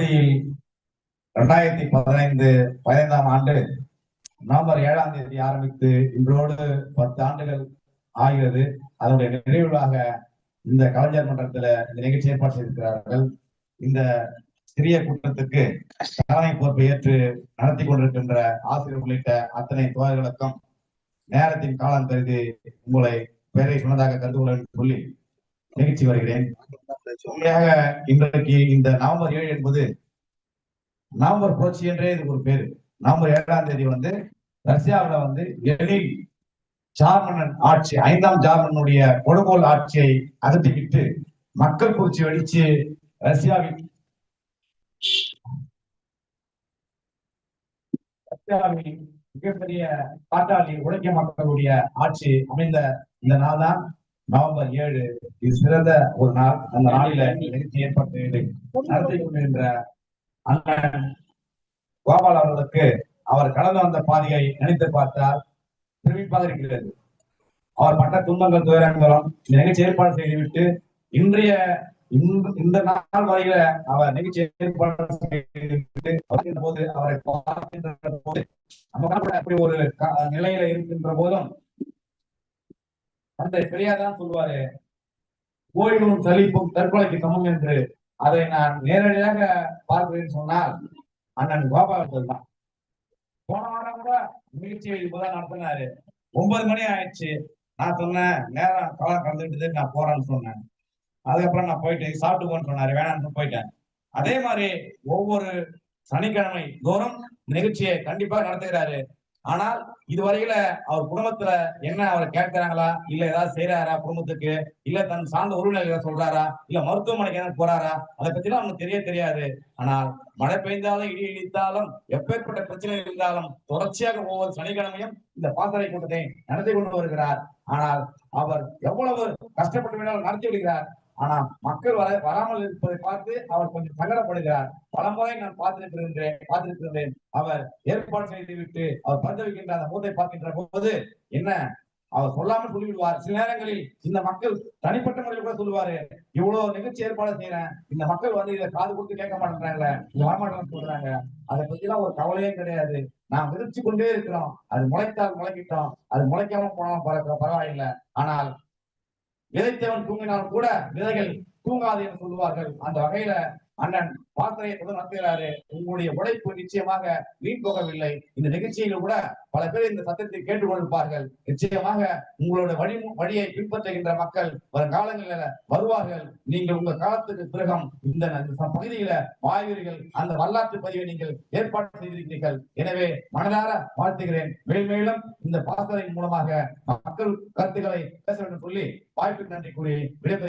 பகுதியில் இரண்டாயிரத்தி பதினைந்து பதினைந்தாம் ஆண்டு நவம்பர் ஏழாம் தேதி ஆரம்பித்து இன்றோடு பத்து ஆண்டுகள் ஆகிறது. அதனுடைய நிறைவுகளாக இந்த கலைஞர் மன்றத்துல இந்த நிகழ்ச்சி ஏற்பாடு செய்திருக்கிறார்கள். இந்த சிறிய கூட்டத்துக்கு தலைமை பொறுப்பை ஏற்று நடத்தி கொண்டிருக்கின்ற ஆசிரியர் உள்ளிட்ட அத்தனை தோழர்களுக்கும் நேரத்தின் காலம் கருதி உங்களை பெயரை சொன்னதாக கருது கொள்ள சொல்லி நிகழ்ச்சி வருகிறேன். உண்மையாக இன்றைக்கு இந்த நவம்பர் ஏழு என்பது நவம்பர் புரட்சி என்றே இது ஒரு பேரு. நவம்பர் ஏழாம் தேதி வந்து ரஷ்யாவுல வந்து எழில் ஜார்மன் ஆட்சி ஐந்தாம் ஜார்மனுடைய கொடுகோல் ஆட்சியை அகற்றிக்கிட்டு மக்கள் புரட்சி வெடிச்சு ரஷ்யாவின் ரஷ்யாவின் மிகப்பெரிய பாட்டாளி உழைக்க மக்களுடைய ஆட்சி அமைந்த இந்த நாள் தான் நவம்பர் ஏழு இது சிறந்த ஒரு நாள். அந்த நாளில நிகழ்ச்சி ஏற்பட்டு நடத்தி கொண்டிருக்கின்ற அண்ணன் கோபால் அவர்களுக்கு அவர் கடந்து வந்த பாதையை நினைத்து பார்த்தால் திரும்பிப்பாக இருக்கிறது அவர் பட்ட துன்பங்கள் துயரங்களும் நிகழ்ச்சி ஏற்பாடு செய்துவிட்டு இன்றைய இந்த- இந்த நாள் வரையில அவர் நிகழ்ச்சி ஏற்பாடு செய்துவிட்டு போது அவரை பார்க்கின்ற போது நம்ம கூட அப்படி ஒரு க- நிலையில இருக்கின்ற போதும் அந்த பெரியார் தான் சொல்லுவாரு. ஓய்வும் சலிப்பும் தற்கொலைக்கு சமம் என்று அதை நான் நேரடியாக பார்க்கிறேன் சொன்னால் அண்ணன் கோபால் தான். போன வாரம் கூட நிகழ்ச்சியை இப்பதான் நடத்தினாரு. ஒன்பது மணி ஆயிடுச்சு. நான் சொன்னேன் நேரம் காலம் கலந்துட்டு நான் போறேன்னு சொன்னேன். அதுக்கப்புறம் நான் போயிட்டு சாப்பிட்டு சொன்னாரு. வேணாம்னு போயிட்டேன். அதே மாதிரி ஒவ்வொரு சனிக்கிழமை தோறும் நிகழ்ச்சியை கண்டிப்பா நடத்துகிறாரு. ஆனால் இதுவரையில அவர் குடும்பத்துல என்ன அவர் கேட்கிறாங்களா? இல்ல ஏதாவது செய்யறாரா குடும்பத்துக்கு? இல்ல தன் சார்ந்த உறவினர்கள் ஏதாவது சொல்றாரா? இல்ல மருத்துவமனைக்கு எதாவது போறாரா? அதை பத்தி எல்லாம் அவனுக்கு தெரிய தெரியாது. ஆனால் மழை பெய்ந்தாலும் இடி இடித்தாலும் எப்பேற்பட்ட பிரச்சனை இருந்தாலும் தொடர்ச்சியாக ஒவ்வொரு சனிக்கிழமையும் இந்த பாசறை கூட்டத்தை நடத்தி கொண்டு வருகிறார். ஆனால் அவர் எவ்வளவு கஷ்டப்பட்டு வேணாலும் நடத்தி விடுகிறார்? ஆனா மக்கள் வர வராமல் இருப்பதை பார்த்து அவர் கொஞ்சம் சங்கடப்படுகிறார். பலமுறை நான் பார்த்திருக்கிறேன் பார்த்திருக்கிறேன். அவர் ஏற்பாடு செய்து விட்டு அவர் பந்து வைக்கின்ற அந்த மூத்தை பார்க்கின்ற போது என்ன? அவர் சொல்லாமல் சொல்லிவிடுவார். சில நேரங்களில் இந்த மக்கள் தனிப்பட்ட முறையில் கூட சொல்லுவாரு இவ்வளவு நிகழ்ச்சி ஏற்பாடு செய்யறேன் இந்த மக்கள் வந்து இதை காது கொடுத்து கேட்க மாட்டேங்கிறாங்களே இது வரமாட்டேன்னு சொல்றாங்க. அதை பத்தி எல்லாம் ஒரு கவலையே கிடையாது. நாம் விதிச்சு கொண்டே இருக்கிறோம். அது முளைத்தால் முளைக்கிட்டோம். அது முளைக்காம போனாலும் பரவ- பரவாயில்லை. ஆனால் விதைத்தவன் தூங்கினால் கூட விதைகள் தூங்காது என்று சொல்லுவார்கள். அந்த வகையில அண்ணன் பாத்திரையை தொடர்ந்து நடத்துகிறாரு. உங்களுடைய உழைப்பு நிச்சயமாக வீண் போகவில்லை. இந்த நிகழ்ச்சியில் கூட பல பேர் இந்த சத்தத்தை கேட்டுக்கொண்டிருப்பார்கள். நிச்சயமாக உங்களோட வழி வழியை பின்பற்றுகின்ற மக்கள் வருங்காலங்களில வருவார்கள். நீங்கள் உங்க காலத்துக்கு பிறகம் இந்த பகுதியில வாழ்வீர்கள் அந்த வரலாற்று பதிவை நீங்கள் ஏற்பாடு செய்திருக்கிறீர்கள். எனவே மனதார வாழ்த்துகிறேன். மேல்மேலும் இந்த பாசறையின் மூலமாக மக்கள் கருத்துக்களை பேச வேண்டும் சொல்லி வாய்ப்பு நன்றி கூறி விடைபெற